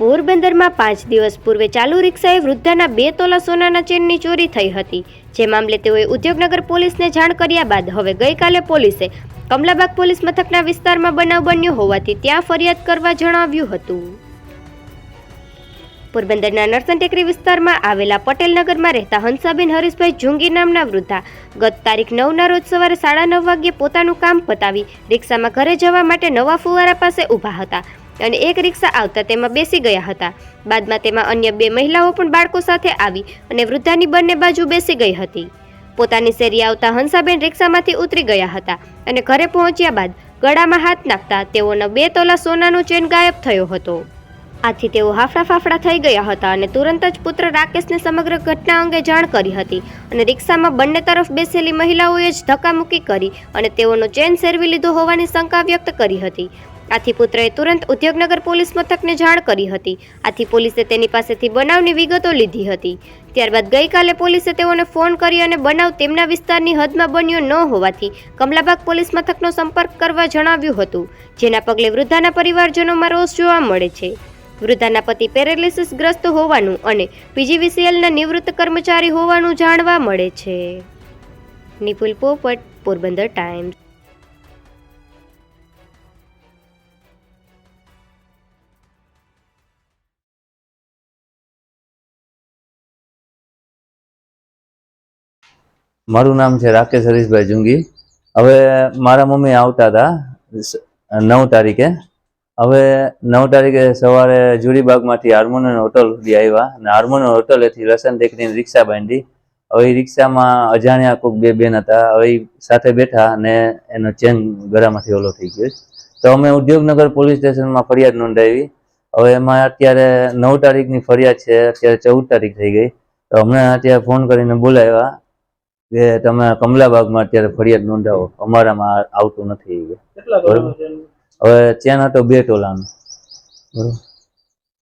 પોરબંદરમાં પાંચ દિવસ પૂર્વે ચાલુ રિક્ષાએ વૃદ્ધાના બે તોલા સોનાના ચેનની ચોરી થઈ હતી. જે મામલે તેઓએ ઉદ્યોગનગર પોલીસને જાણ કર્યા બાદ હવે ગઈકાલે પોલીસે કમલાબાગ પોલીસ મથકના વિસ્તારમાં બનાવ બન્યો હોવાથી ત્યાં ફરિયાદ કરવા જણાવ્યું હતું. પોરબંદરના નરસન ટેકરી વિસ્તારમાં આવેલા પટેલનગરમાં રહેતા હંસાબેન હરીશભાઈ જુંગી નામના વૃદ્ધા ગત તારીખ નવના રોજ સવારે સાડા નવ વાગ્યે પોતાનું કામ પતાવી રિક્ષામાં ઘરે જવા માટે નવા ફુવારા પાસે ઊભા હતા. અને એક રિક્ષા આવતા તેમાં બેસી ગયા હતા. બાદમાં તેમાં અન્ય બે મહિલાઓ પણ બાળકો સાથે આવી અને વૃદ્ધાની બંને બાજુ બેસી ગઈ હતી. પોતાની શેરી આવતા હંસાબેન રિક્ષામાંથી ઉતરી ગયા હતા અને ઘરે પહોંચ્યા બાદ ગળામાં હાથ નાખતા તેઓનો બે તોલા સોનાનો ચેન ગાયબ થયો હતો. આથી તેઓ હાફડા ફાફડા થઈ ગયા હતા અને તુરંત જ પુત્ર રાકેશને સમગ્ર ઘટના અંગે જાણ કરી હતી અને રિક્ષામાં બંને તરફ બેસેલી મહિલાઓએ જ ધક્કામુક્કી કરી અને તેઓનો ચેન સેરવી લીધો હોવાની શંકા વ્યક્ત કરી હતી. આથી પુત્રએ તુરંત ઉદ્યોગનગર પોલીસ મથકને જાણ કરી હતી. આથી પોલીસે તેની પાસેથી બનાવની વિગતો લીધી હતી. ત્યારબાદ ગઈકાલે પોલીસે તેઓને ફોન કરી અને બનાવ તેમના વિસ્તારની હદમાં બન્યો ન હોવાથી કમલાબાગ પોલીસ મથકનો સંપર્ક કરવા જણાવ્યું હતું. જેના પગલે વૃદ્ધાના પરિવારજનોમાં રોષ જોવા મળે છે. વૃદ્ધાના પતિ પેરેલિસિસ ગ્રસ્ત હોવાનું અને પીજીવીસીએલના નિવૃત્ત કર્મચારી હોવાનું જાણવા મળે છે. નિપુલ પોપટ, પોરબંદર ટાઈમ્સ. મારું નામ છે રાકેશ હરીશભાઈ જુંગી. હવે મારા મમ્મી આવતા હતા નવ તારીખે. હવે નવ તારીખે સવારે જુડીબાગમાંથી હાર્મોનિયમ હોટલ સુધી આવ્યા અને હાર્મોનિયમ હોટલેથી લસણ ટેકરીની રિક્ષા બાંધી. હવે એ રિક્ષામાં અજાણ્યા કોઈક બે બેન હતા. હવે સાથે બેઠા અને એનો ચેન ગળામાંથી ઓલો થઈ ગયો. તો અમે ઉદ્યોગનગર પોલીસ સ્ટેશનમાં ફરિયાદ નોંધાવી. હવે એમાં અત્યારે નવ તારીખની ફરિયાદ છે. અત્યારે ચૌદ તારીખ થઈ ગઈ. તો હમણાં અત્યારે ફોન કરીને બોલાવ્યા. કે તમે કમલાબાગમાં અત્યારે ફરિયાદ નોંધાવો અમારામાં આવતું નથી? હવે ચેન હતો બે ટોલાનો. બરોબર?